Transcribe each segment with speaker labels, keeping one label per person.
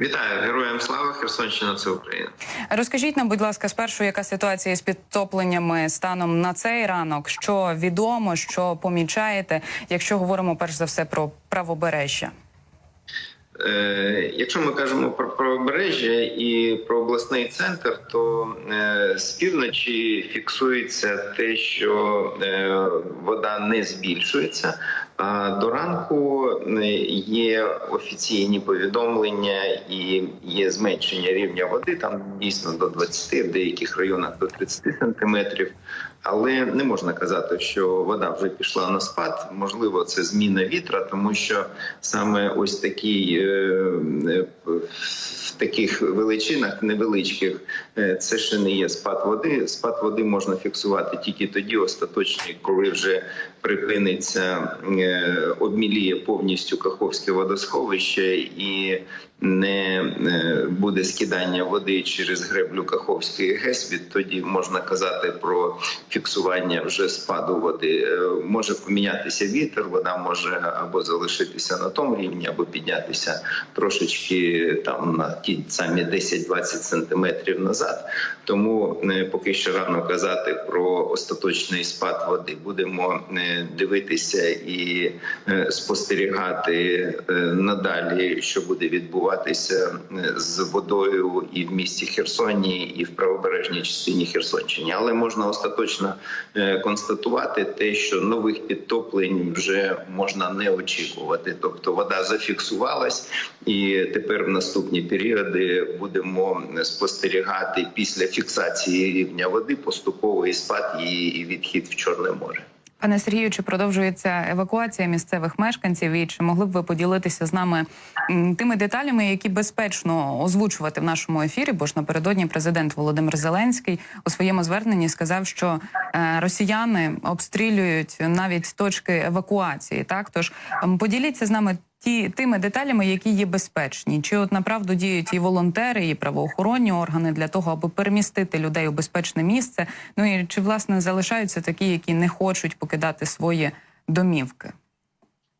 Speaker 1: Вітаю героям слава Херсонщина. Це Україна.
Speaker 2: Розкажіть нам, будь ласка, спершу, яка ситуація з підтопленнями станом на цей ранок? Що відомо, що помічаєте, якщо говоримо перш за все про правобережжя?
Speaker 1: Е, якщо ми кажемо про правобережжя і про обласний центр, то е, з півночі фіксується те, що е, вода не збільшується. До ранку е, є офіційні повідомлення і є зменшення рівня води. Там дійсно до 20, в деяких районах до 30 сантиметрів. Але не можна казати, що вода вже пішла на спад. Можливо, це зміна вітра, тому що саме ось такий е, е, в таких величинах невеличких це ще не є спад води. Спад води можна фіксувати тільки тоді, остаточний, коли вже припиниться е, обміліє повністю Каховське водосховище і не е, буде скидання води через греблю Каховської ГЕС. Відтоді можна казати про фіксування вже спаду води. Е, Може помінятися вітер, вода може або залишитися на тому рівні, або піднятися трошечки там на ті самі 10-20 сантиметрів назад. Тому поки що рано казати про остаточний спад води. Будемо дивитися і е, спостерігати е, надалі, що буде відбуватися е, з водою і в місті Херсоні, і в правобережній частині Херсонщини. Але можна остаточно констатувати те, що нових підтоплень вже можна не очікувати. Тобто вода зафіксувалась, і тепер в наступні періоди будемо спостерігати після фіксації рівня води поступовий спад і відхід в Чорне море.
Speaker 2: Пане Сергію, чи продовжується евакуація місцевих мешканців? І чи могли б ви поділитися з нами тими деталями, які безпечно озвучувати в нашому ефірі? Бо ж напередодні президент Володимир Зеленський у своєму зверненні сказав, що е, росіяни обстрілюють навіть точки евакуації. Так, тож поділіться з нами ті тими деталями, які є безпечні, чи от направду діють і волонтери, і правоохоронні органи для того, аби перемістити людей у безпечне місце. Ну і чи власне залишаються такі, які не хочуть покидати свої домівки?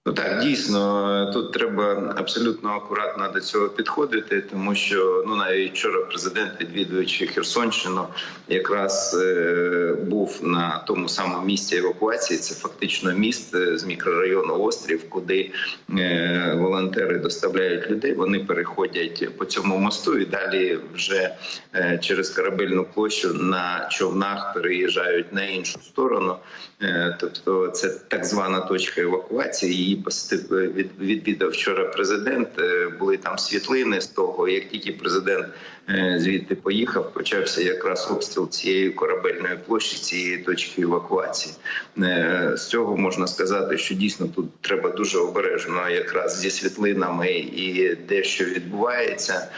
Speaker 1: Ну так, дійсно, тут треба абсолютно акуратно до цього підходити, тому що ну навіть вчора президент, відвідуючи Херсонщину, якраз е, був на тому самому місці евакуації. Це фактично міст е, з мікрорайону Острів, куди е, волонтери доставляють людей. Вони переходять по цьому мосту і далі вже е, через корабельну площу на човнах переїжджають на іншу сторону. Е, тобто, це так звана точка евакуації. Її посетив відвідав вчора президент. Е, Були там світлини з того, як тільки президент е, звідти поїхав, почався якраз обстріл цієї корабельної площі, цієї точки евакуації. Е, З цього можна сказати, що дійсно тут треба дуже обережно, якраз зі світлинами і де що відбувається,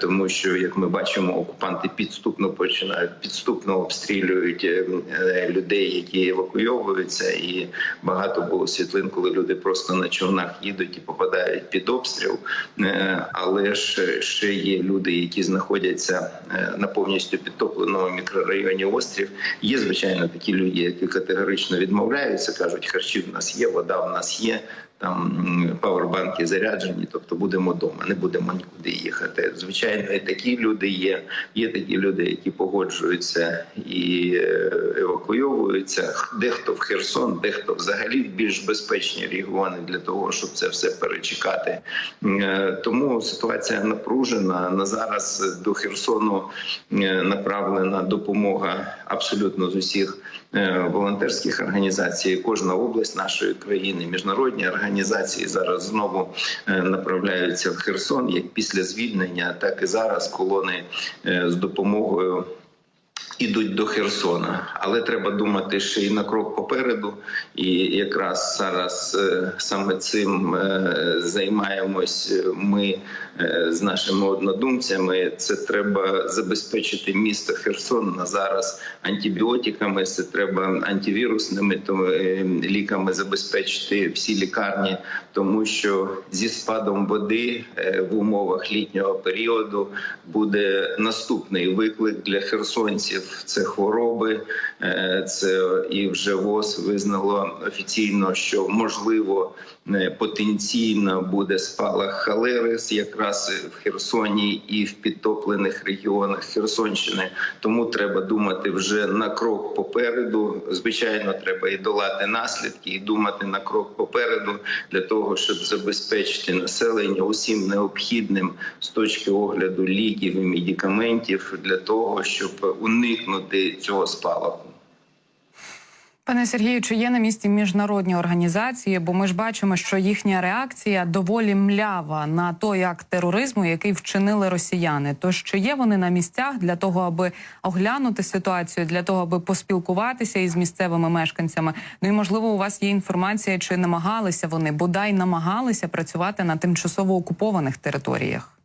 Speaker 1: тому що як ми бачимо, окупанти підступно починають підступно обстрілюють людей, які евакуйовуються, і багато було світлин, коли люди просто на човнах їдуть і попадають під обстріл. Е, Але ж ще є люди, які знаходяться е, на повністю підтопленому мікрорайоні острів. Є звичайно такі люди, які категорично відмовляються, кажуть, харчі в нас є, вода в нас є. Там павербанки заряджені, тобто будемо вдома, не будемо нікуди їхати. Звичайно, і такі люди є. Є такі люди, які погоджуються і е, евакуйовуються. Дехто в Херсон, дехто взагалі в більш безпечні регіони для того, щоб це все перечекати. Е, Тому ситуація напружена. На зараз до Херсону е, направлена допомога абсолютно з усіх волонтерських організацій. Кожна область нашої країни, міжнародні організації зараз знову е, направляються в Херсон як після звільнення, так і зараз колони е, з допомогою. Ідуть до Херсона, але треба думати ще й на крок попереду. І якраз зараз е, саме цим е, займаємось ми е, з нашими однодумцями. Це треба забезпечити місто Херсон на зараз антибіотиками. Це треба антивірусними то, ліками забезпечити всі лікарні, тому що зі спадом води в умовах літнього періоду буде наступний виклик для херсонців. Небіженців, це хвороби, е, це і вже ВОЗ визнало офіційно, що можливо е, потенційно буде спалах халери якраз в Херсоні і в підтоплених регіонах Херсонщини. Тому треба думати вже на крок попереду. Звичайно, треба і долати наслідки, і думати на крок попереду для того, щоб забезпечити населення усім необхідним з точки огляду ліків і медикаментів для того, щоб уникнути цього спалаху.
Speaker 2: Пане Сергію, чи є на місці міжнародні організації? Бо ми ж бачимо, що їхня реакція доволі млява на той акт тероризму, який вчинили росіяни. Тож чи є вони на місцях для того, аби оглянути ситуацію, для того, аби поспілкуватися із місцевими мешканцями? Ну і можливо, у вас є інформація, чи намагалися вони бодай намагалися працювати на тимчасово окупованих територіях?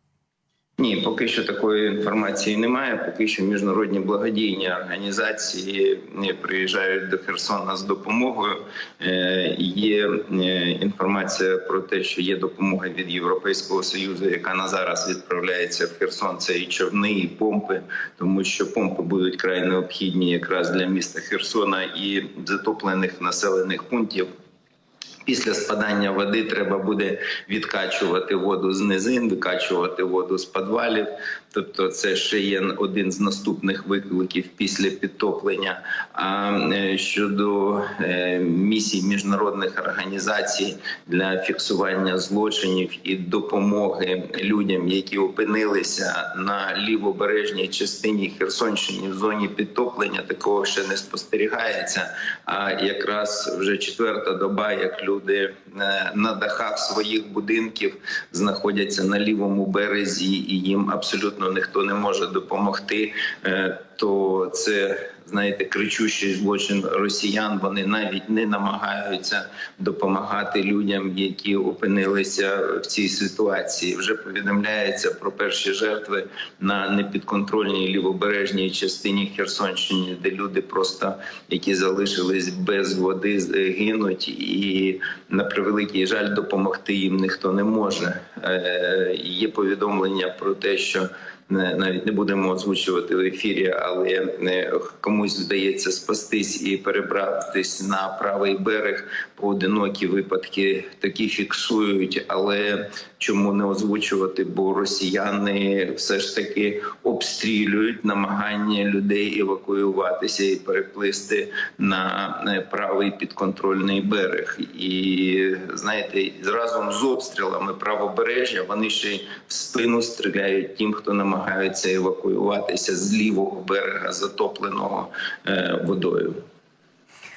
Speaker 1: Ні, поки що такої інформації немає. Поки що міжнародні благодійні організації не приїжджають до Херсона з допомогою. Е, Є е, інформація про те, що є допомога від Європейського союзу, яка на зараз відправляється в Херсон. Це і човни, і помпи, тому що помпи будуть край необхідні якраз для міста Херсона і затоплених населених пунктів. Після спадання води треба буде відкачувати воду з низин, викачувати воду з підвалів. Тобто, це ще є один з наступних викликів після підтоплення. А е, щодо е, місій міжнародних організацій для фіксування злочинів і допомоги людям, які опинилися на лівобережній частині Херсонщини в зоні підтоплення, такого ще не спостерігається. А якраз вже четверта доба, як люди е, на дахах своїх будинків знаходяться на лівому березі, і їм абсолютно ніхто не може допомогти, е, то це знаєте кричущий злочин росіян. Вони навіть не намагаються допомагати людям, які опинилися в цій ситуації. Вже повідомляється про перші жертви на непідконтрольній лівобережній частині Херсонщини, де люди просто які залишились без води, гинуть, і на превеликий жаль допомогти їм ніхто не може. Е, Є повідомлення про те, що навіть не будемо озвучувати в ефірі, але е, комусь вдається спастись і перебратись на правий берег. Поодинокі випадки такі фіксують, але чому не озвучувати? Бо росіяни все ж таки обстрілюють намагання людей евакуюватися і переплисти на е, правий підконтрольний берег. І знаєте, разом з обстрілами правобережжя вони ще в спину стріляють тим, хто намагається евакуюватися з лівого берега, затопленого е, водою.